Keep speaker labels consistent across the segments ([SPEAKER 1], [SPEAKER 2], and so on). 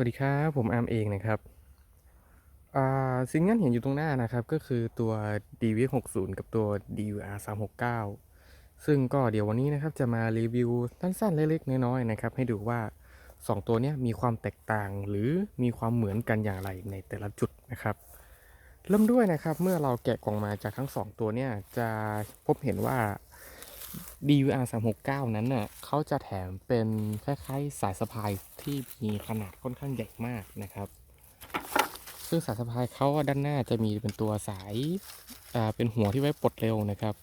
[SPEAKER 1] วัสดีครับ ผมอาร์มเองนะครับสิ่งที่เห็นอยู่ตรงหน้านะครับ ก็คือตัว DV60 กับตัว DVR 369 ซึ่งก็เดี๋ยววันนี้นะครับจะมารีวิวสั้นๆเล็กๆน้อยๆนะครับ ให้ดูว่า 2 ตัวนี้มีความแตกต่างหรือมีความเหมือนกันอย่างไรในแต่ละจุดนะครับ เริ่มด้วยนะครับเมื่อเราแกะกล่องมาจากทั้ง 2 ตัวเนี่ยจะพบเห็นว่า DVR 369 นั้นน่ะเขาจะแถมเป็นคล้ายๆสายสะพายที่มีขนาดค่อนข้างใหญ่มากนะครับ ซึ่งสายสะพายเขาด้านหน้าจะมีเป็นตัวสายเป็นหัวที่ไว้ปลดเร็วนะครับ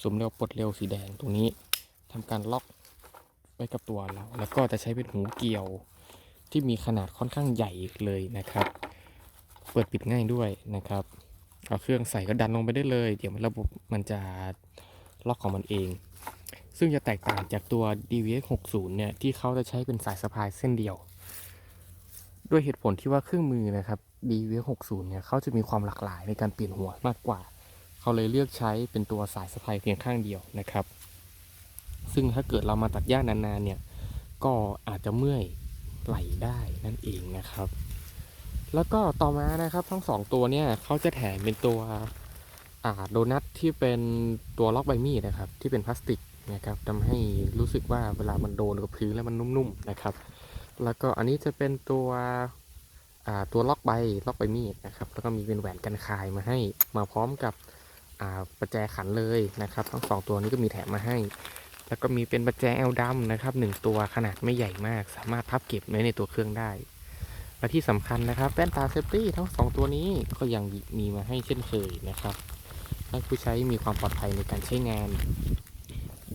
[SPEAKER 1] สวมเร็วปลดเร็วสีแดงตรงนี้ทำการล็อกไว้กับตัวเรา แล้วก็จะใช้เป็นหูเกี่ยวที่มีขนาดค่อนข้างใหญ่เลยนะครับ เปิดปิดง่ายด้วยนะครับเอาเครื่องใส่ก็ดันลงไปได้เลย เดี๋ยวระบบมันจะ ล็อกของมันเอง ซึ่งจะแตกต่างจากตัว DVX 60เนี่ยที่เขาจะใช้เป็นสายสะพายเส้นเดียว ด้วยเหตุผลที่ว่าเครื่องมือนะครับ DVX 60เนี่ยเขาจะมีความหลากหลายในการเปลี่ยนหัวมากกว่า เขาเลยเลือกใช้เป็นตัวสายสะพายเพียงข้างเดียวนะครับ ซึ่งถ้าเกิดเรามาตัดหญ้านานๆเนี่ยก็อาจจะเมื่อยไหลได้นั่นเองนะครับ แล้วก็ต่อมานะครับทั้งสองตัวเนี่ยเขาจะแถมเป็นตัว อ่าโดนัทที่เป็นตัวล็อกใบมีดนะครับ ที่เป็นพลาสติกนะครับทำให้รู้สึกว่าเวลามันโดนกับพื้นแล้วมันนุ่มๆนะครับ แล้วก็อันนี้จะเป็นตัวอ่าตัวล็อกใบล็อกใบมีดนะครับ แล้วก็มีเป็นแหวนกันคายมาให้มาพร้อมกับอ่าประแจขันเลยนะครับทั้งสองตัวนี้ก็มีแถมมาให้ แล้วก็มีเป็นประแจแอลดำนะครับหนึ่งตัวขนาดไม่ใหญ่มาก สามารถพับเก็บไว้ในตัวเครื่องได้และที่สำคัญนะครับแว่นตาเซฟตี้ทั้งสองตัวนี้ก็ยังมีมาให้เช่นเคยนะครับ ให้ผู้ใช้มีความปลอดภัยในการใช้งาน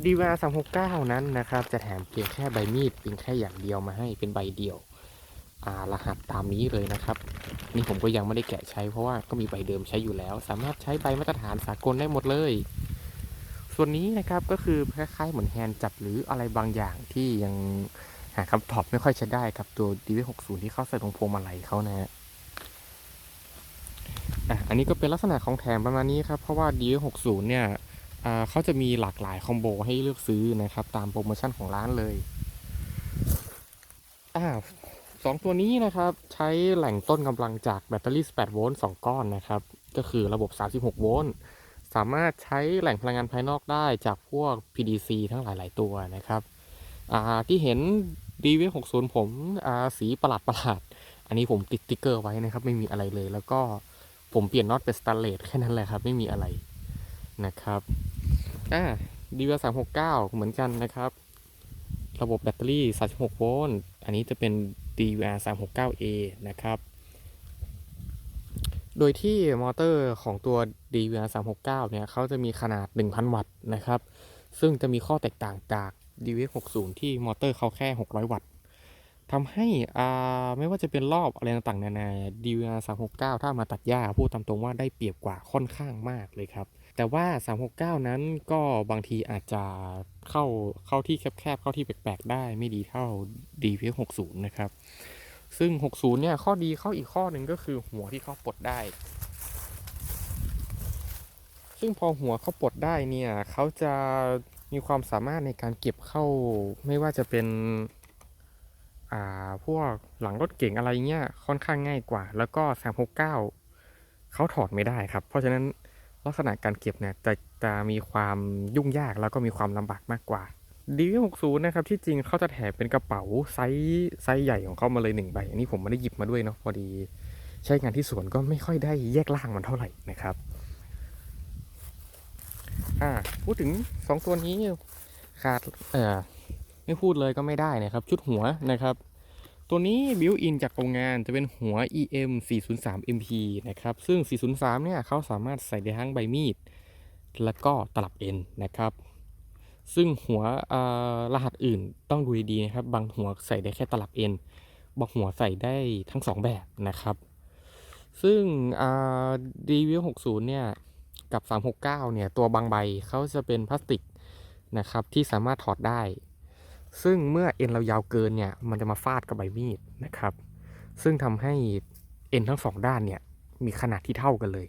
[SPEAKER 1] d v r 369นั้นนะครับ จะแถมเพียงแค่ใบมีดเพียงแค่อย่างเดียวมาให้เป็นใบเดียวอ่ารหัสตามนี้เลยนะครับ นี่ผมก็ยังไม่ได้แกะใช้เพราะว่าก็มีใบเดิมใช้อยู่แล้ว สามารถใช้ใบมาตรฐานสากลได้หมดเลย ส่วนนี้นะครับก็คือคล้ายๆเหมือนแฮนด์จับหรืออะไรบางอย่างที่ยังหาคำตอบไม่ค่อยจะได้ครับตัว DV60 ที่เข้าใส่ตรงพวงมาลัยเขานะฮะ อะอันนี้ก็เป็นลักษณะของแถมประมาณนี้ครับเพราะว่า DV60 เนี่ยเขาจะมีหลากหลายคอมโบให้เลือกซื้อนะครับ ตามโปรโมชั่นของร้านเลยอ่าสองตัวนี้นะครับใช้แหล่งต้นกำลังจากแบตเตอรี่ 18 โวลต์ 2 ก้อนนะครับ ก็คือระบบ 36 โวลต์ สามารถใช้แหล่งพลังงานภายนอกได้จากพวก PDC ทั้งหลาย ๆ ตัวนะครับอ่าที่เห็น DV60 ผมอ่าสีประหลาดประหลาด อันนี้ผมติดติ๊กเกอร์ไว้นะครับ ไม่มีอะไรเลยแล้วก็ ผมเปลี่ยนน็อตเป็นสแตนเลสแค่นั้นแหละครับ ไม่มีอะไรนะครับอ่า DV369 เหมือนกันนะครับ ระบบแบตเตอรี่36โวลต์อันนี้จะเป็น DVR369A นะครับ โดยที่มอเตอร์ของตัว DVR369 เนี่ยเขาจะมีขนาด 1,000 วัตต์นะครับ ซึ่งจะมีข้อแตกต่างจาก DVX60 ที่มอเตอร์เขาแค่ 600 วัตต์ ทำให้อ่าไม่ว่าจะเป็นรอบอะไรต่างๆนานา DVR369 ถ้ามาตัดหญ้าพูดตามตรงว่าได้เปรียบกว่าค่อนข้างมากเลยครับ แต่ว่า 369 นั้นก็บางทีอาจจะเข้าเข้าที่แคบๆ เข้าที่แปลกๆ ได้ไม่ดีเท่า d v 6 0 นะครับ ซึ่ง 60 เนี่ย ข้อดีเข้าอีกข้อหนึ่งก็คือหัวที่เขาปลดได้ ซึ่งพอหัวเขาปลดได้เนี่ยเขาจะมีความสามารถในการเก็บเข้าไม่ว่าจะเป็น พวกหลังรถเก่งอะไรเงี้ยค่อนข้างง่ายกว่า แล้วก็ 369 เขาถอดไม่ได้ครับ เพราะฉะนั้นลักษณะการเก็บเนี่ยจะจะมีความยุ่งยากแล้วก็มีความลำบากมากกว่า DV60 นะครับที่จริงเขาจะแถมเป็นกระเป๋าไซส์ไซส์ใหญ่ของเขามาเลยหนึ่งใบ อันนี้ผมไม่ได้หยิบมาด้วยเนาะพอดีใช้งานที่สวนก็ไม่ค่อยได้แยกล่างมันเท่าไหร่นะครับอ่าพูดถึงสองตัวนี้ขาดเอ่อ ไม่พูดเลยก็ไม่ได้นะครับ ชุดหัวนะครับ ตัวนี้บิวอินจากโรงงานจะเป็นหัว EM 403 MP นะครับ ซึ่ง 403 เนี่ยเขาสามารถใส่ได้ทั้งใบมีด แล้วก็ตลับเอ็นนะครับ ซึ่งหัวรหัสอื่นต้องดูดีๆนะครับ บางหัวใส่ได้แค่ตลับเอ็น บางหัวใส่ได้ทั้งสองแบบนะครับ ซึ่งอ่า DV60 เนี่ยกับ 369 เนี่ย ตัวบางใบเขาจะเป็นพลาสติกนะครับ ที่สามารถถอดได้ ซึ่งเมื่อเอ็นเรายาวเกินเนี่ยมันจะมาฟาดกับใบมีดนะครับ ซึ่งทำให้เอ็นทั้งสองด้านเนี่ยมีขนาดที่เท่ากันเลย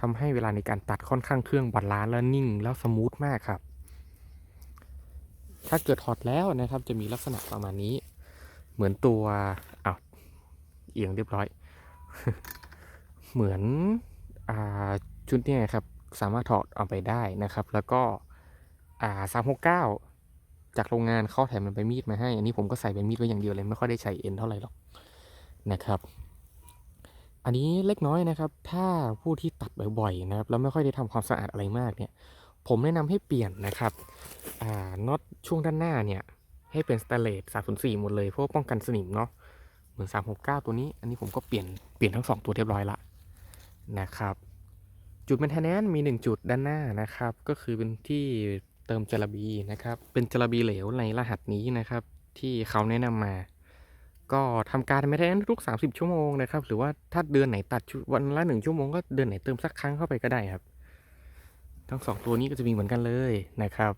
[SPEAKER 1] ทำให้เวลาในการตัดค่อนข้างเครื่องบาลานซ์และนิ่งแล้วสมูทมากครับ ถ้าเกิดถอดแล้วนะครับจะมีลักษณะประมาณนี้ เหมือนตัวอ้าวเอียงเรียบร้อย เหมือนอ่าชุดเนี่ยครับสามารถถอดเอาไปได้นะครับ แล้วก็อ่าสามหกเก้า จากโรงงานเขาแถมมันไปมีดมาให้ อันนี้ผมก็ใส่เป็นมีดไว้อย่างเดียวเลยไม่ค่อยได้ใช้เอ็นเท่าไหร่หรอกนะครับ อันนี้เล็กน้อยนะครับ ถ้าผู้ที่ตัดบ่อยๆนะครับแล้วไม่ค่อยได้ทำความสะอาดอะไรมากเนี่ย ผมแนะนำให้เปลี่ยนนะครับอ่าน็อตช่วงด้านหน้าเนี่ย ให้เป็นสเตเลส304หมดเลยเพราะว่าป้องกันสนิมเนาะเหมือน369ตัวนี้ อันนี้ผมก็เปลี่ยนเปลี่ยนทั้ง2ตัวเรียบร้อยละนะครับจุด m ม i เทนแนนมี 1 จุดด้านหน้านะครับ ก็คือเป็นที่ เติมจลาบีนะครับ เป็นจลาบีเหลวในรหัสนี้นะครับ ที่เขาแนะนำมา ก็ทำการ m ม i เทนแนนทุก 30 ชั่วโมงนะครับ หรือว่าถ้าเดือนไหนตัดวันละ1ชั่วโมงก็เดือนไหนเติมสักครั้งเข้าไปก็ได้ครับ ทั้งสองตัวนี้ก็จะมีเหมือนกันเลยนะครับ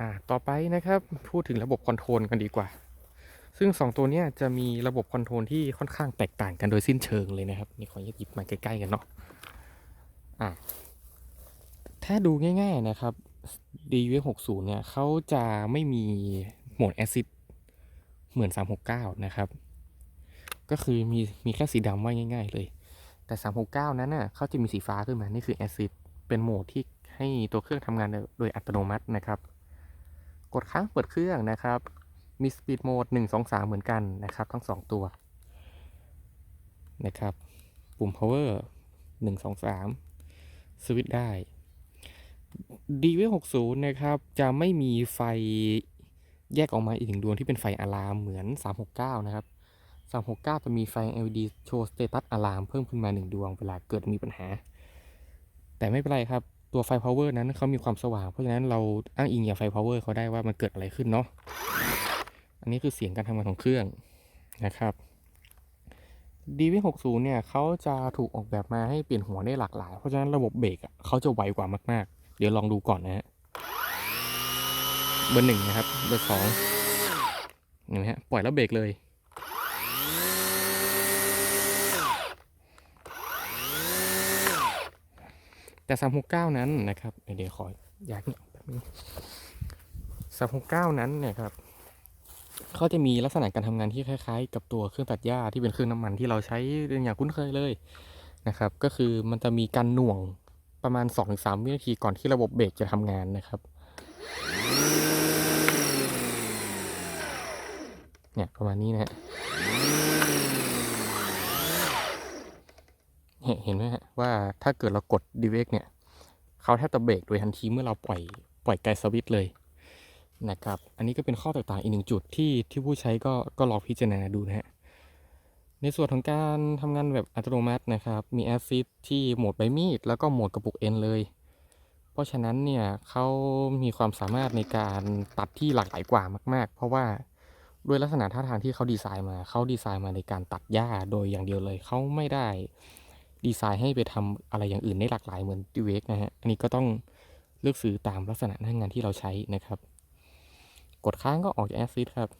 [SPEAKER 1] อ่าต่อไปนะครับพูดถึงระบบคอนโทรลกันดีกว่า ซึ่ง 2 ตัวนี้จะมีระบบคอนโทรลที่ค่อนข้างแตกต่างกันโดยสิ้นเชิงเลยนะครับนี่ขอหยิบมาใกล้ๆกันเนาะอ่า ถ้าดูง่ายๆนะครับ DV60 เนี่ยเขาจะไม่มีโหมดแอซิดเหมือน 369 นะครับ ก็คือมีมีแค่สีดำไว้ง่าย ๆ เลย แต่ 369 นั้นน่ะเขาจะมีสีฟ้าขึ้นมา นี่คือแอซิดเป็นโหมดที่ให้ตัวเครื่องทำงานโดยอัตโนมัตินะครับ กดค้างเปิดเครื่องนะครับ มีสปีดโหมด1 2 3 เหมือนกันนะครับ ทั้ง 2 ตัวนะครับ ปุ่ม power 1 2 3 สวิตช์ได้ DV60 นะครับ จะไม่มีไฟแยกออกมาอีกหนึ่งดวงที่เป็นไฟอะลามเหมือน 369 นะครับ 369 จะมีไฟ LED โชว์สเตตัสอะลามเพิ่มขึ้นมา 1 ดวงเวลาเกิดมีปัญหา แต่ไม่เป็นไรครับ ตัวไฟ power นั้นเขามีความสว่าง เพราะฉะนั้นเราอ้างอิงจากไฟ power เขาได้ว่ามันเกิดอะไรขึ้นเนาะ อันนี้คือเสียงการทำงานของเครื่องนะครับ DV60 เนี่ยเขาจะถูกออกแบบมาให้เปลี่ยนหัวได้หลากหลาย เพราะฉะนั้นระบบเบรกเขาจะไวกว่ามากๆ เดี๋ยวลองดูก่อนนะฮะ เบอร์หนึ่งนะครับ เบอร์สองเห็นไหมฮะ ปล่อยแล้วเบรกเลย แต่369นั้นนะครับ เดี๋ยวขออยากนี่ออกแบบนี้369นั้นเนี่ยครับเขาจะมีลักษณะการทำงานที่คล้ายๆ กับตัวเครื่องตัดหญ้าที่เป็นเครื่องน้ำมันที่เราใช้เป็นอย่างคุ้นเคยเลยนะครับ ก็คือมันจะมีการหน่วง ประมาณ 2-3 วินาทีก่อนที่ระบบเบรกจะทำงานนะครับ เนี่ยประมาณนี้นะฮะเห็นเห็นไหมฮะว่าถ้าเกิดเรากดดีเวกเนี่ยเขาแทบจะเบรกโดยทันทีเมื่อเราปล่อยปล่อยไกลสวิตเลยนะครับ อันนี้ก็เป็นข้อแตกต่างอีกหนึ่งจุดที่ที่ผู้ใช้ก็ก็ลองพิจารณาดูนะฮะ ในส่วนของการทำงานแบบอัตโนมัตินะครับ มีแอซิดที่โหมดใบมีด แล้วก็โหมดกระปุกเอ็นเลย เพราะฉะนั้นเนี่ยเขามีความสามารถในการตัดที่หลากหลายกว่ามาก ๆ เพราะว่าด้วยลักษณะท่าทางที่เขาดีไซน์มา เขาดีไซน์มาในการตัดหญ้าโดยอย่างเดียวเลย เขาไม่ได้ดีไซน์ให้ไปทำอะไรอย่างอื่นได้หลากหลายเหมือนดีเวกนะฮะ อันนี้ก็ต้องเลือกซื้อตามลักษณะหน้างานที่เราใช้นะครับ กดค้างก็ออกจากแอซิดครับ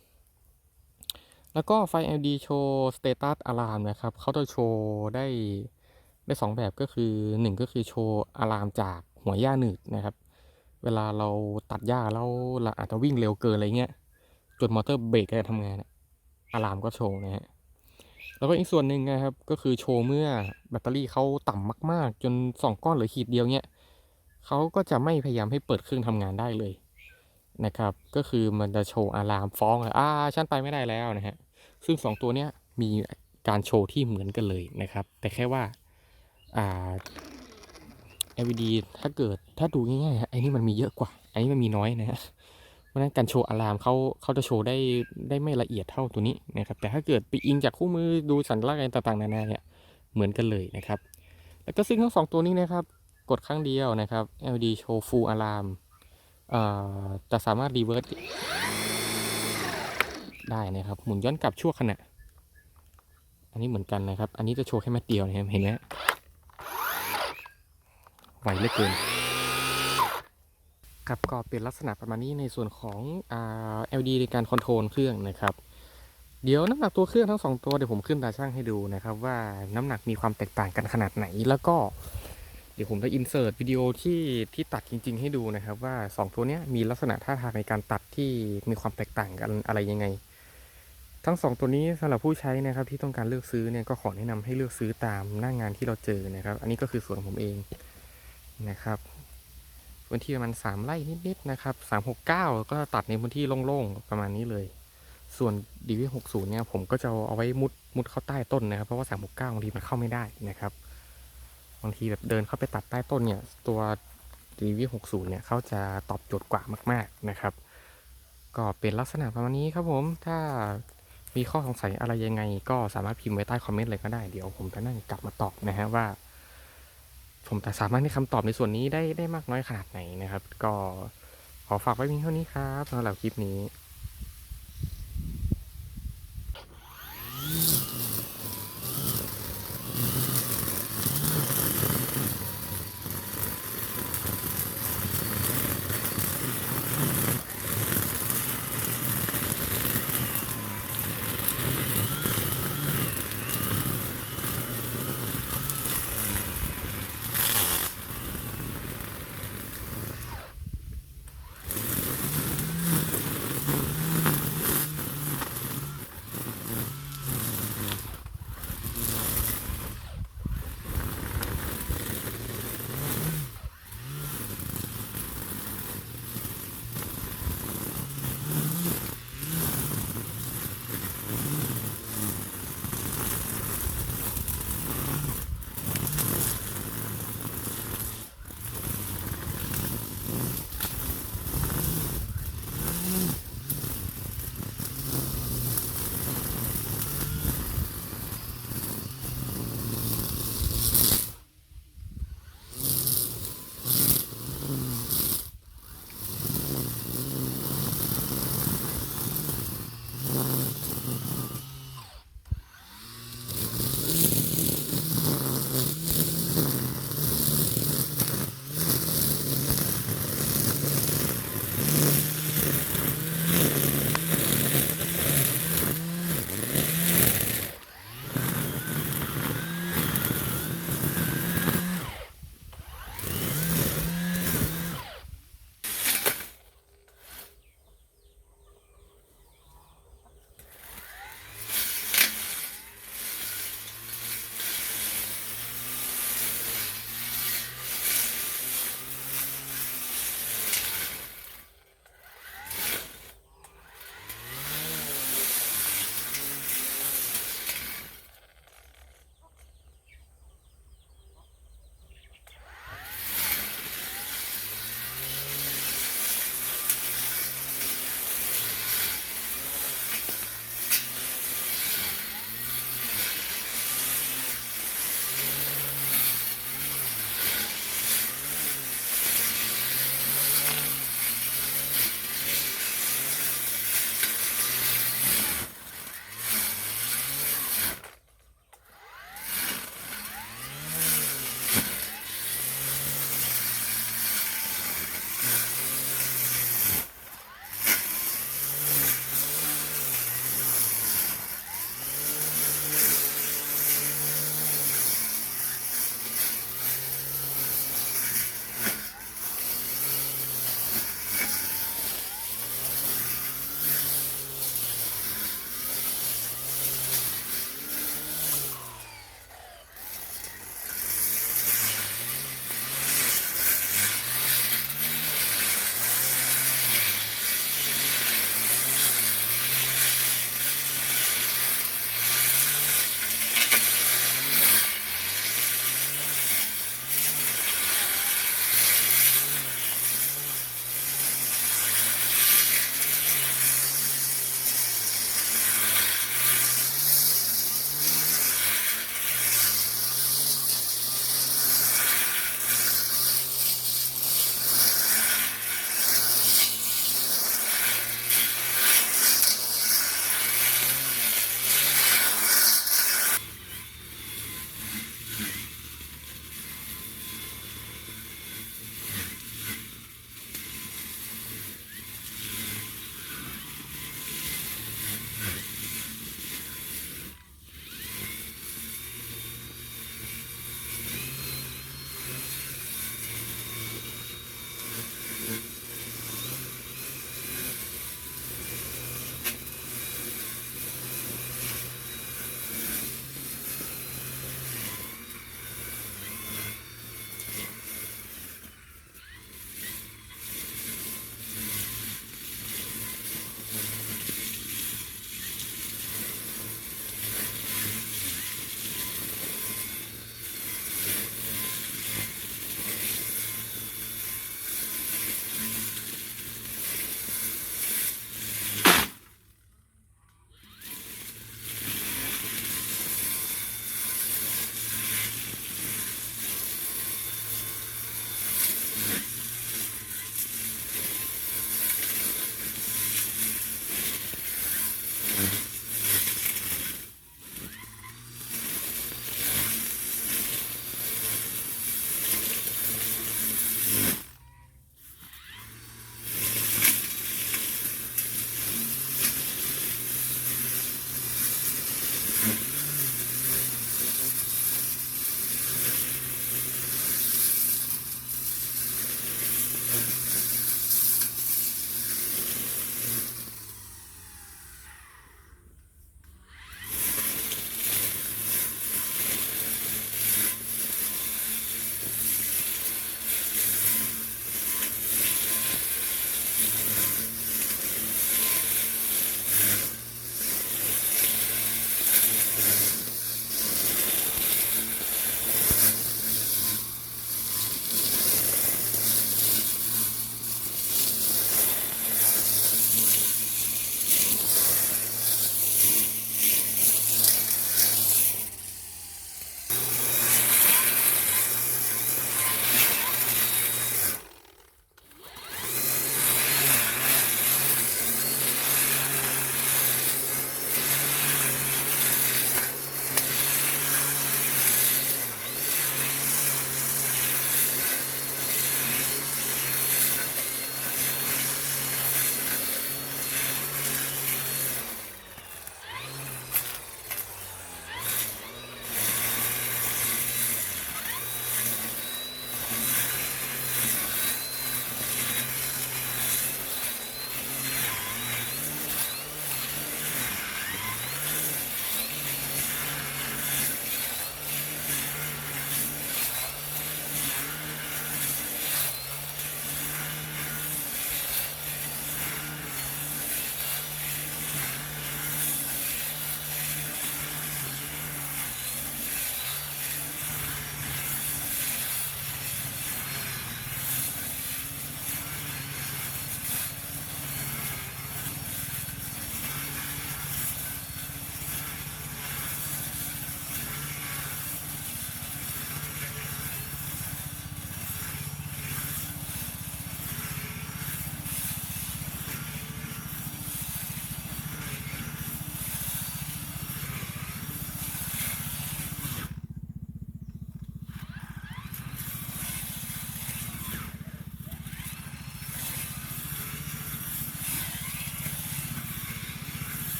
[SPEAKER 1] แล้วก็ไฟ LED โชว์ Status Alarm นะครับเขาจะโชว์ได้ได้สองแบบก็คือหนึ่งก็คือโชว์อะลามจากหัวหญ้าหนืดนะครับ เวลาเราตัดหญ้าแล้วเราอาจจะวิ่งเร็วเกินอะไรเงี้ยจนมอเตอร์เบรกจะทำงานอะลามก็โชว์นะฮะแล้วก็อีกส่วนหนึ่งนะครับก็คือโชว์เมื่อแบตเตอรี่เขาต่ำมาก ๆ จนสองก้อนหลือขีดเดียวเนี้ยเขาก็จะไม่พยายามให้เปิดเครื่องทำงานได้เลย นะครับ ก็คือมันจะโชว์อะลามฟ้องเลยอ่าฉันไปไม่ได้แล้วนะฮะซึ่ง 2 ตัวเนี้ยมีการโชว์ที่เหมือนกันเลยนะครับ แต่แค่ว่าอ่า LED ถ้าเกิดถ้าดูง่ายๆฮะไอ้นี่มันมีเยอะกว่าไอ้นี่มันมีน้อยนะฮะเพราะฉะนั้นการโชว์อะลามเขาเขาจะโชว์ได้ได้ไม่ละเอียดเท่าตัวนี้นะครับ แต่ถ้าเกิดไปอิงจากคู่มือดูสัญลักษณ์อะไรต่างๆนานาเนี่ยเหมือนกันเลยนะครับ แล้วก็ซึ่งทั้งสองตัวนี้นะครับ กดครั้งเดียวนะครับ LED โชว์ full alarm จะสามารถรีเวิร์สได้นะครับ หมุนย้อนกลับชั่วขณะ อันนี้เหมือนกันนะครับ อันนี้จะโชว์แค่แม็ดเดียวนะครับเห็นไหมไวเหลือเกินครับก็เป็นลักษณะประมาณนี้ในส่วนของอ LED ในการคอนโทรลเครื่องนะครับ เดี๋ยวน้ำหนักตัวเครื่องทั้งสองตัวเดี๋ยวผมขึ้นตาช่างให้ดูนะครับ ว่าน้ำหนักมีความแตกต่างกันขนาดไหนแล้วก็ ดี๋ยวผมจะอินเสิร์ตวิดีโอที่ที่ตัดจริง ๆ ให้ดูนะครับ ว่า 2 ตัวนี้มีลักษณะท่าทางในการตัดที่มีความแตกต่างกันอะไรยังไง ทั้งสองตัวนี้สำหรับผู้ใช้นะครับที่ต้องการเลือกซื้อเนี่ยก็ขอแนะนำให้เลือกซื้อตามหน้างานที่เราเจอนะครับ อันนี้ก็คือส่วนของผมเองนะครับพื้นที่ประมาณ3ไร่นิดๆนะครับ369 ก็ตัดในพื้นที่โล่งๆประมาณนี้เลย ส่วน DV 60เนี่ยผมก็จะเอาไว้มุดมุดเข้าใต้ต้นนะครับ เพราะว่า369บางทีมันเข้าไม่ได้นะครับ บางทีแบบเดินเข้าไปตัดใต้ต้นเนี่ย ตัว DV 60 เนี่ยเขาจะตอบโจทย์กว่ามาก ๆนะครับ ก็เป็นลักษณะประมาณนี้ครับผม ถ้ามีข้อสงสัยอะไรยังไง ก็สามารถพิมพ์ไว้ใต้คอมเมนต์เลยก็ได้ เดี๋ยวผมจะนั่งกลับมาตอบนะฮะว่า ผมจะสามารถให้คำตอบในส่วนนี้ได้ได้มากน้อยขนาดไหนนะครับ ก็ขอฝากไว้เพียงเท่านี้ครับสำหรับคลิปนี้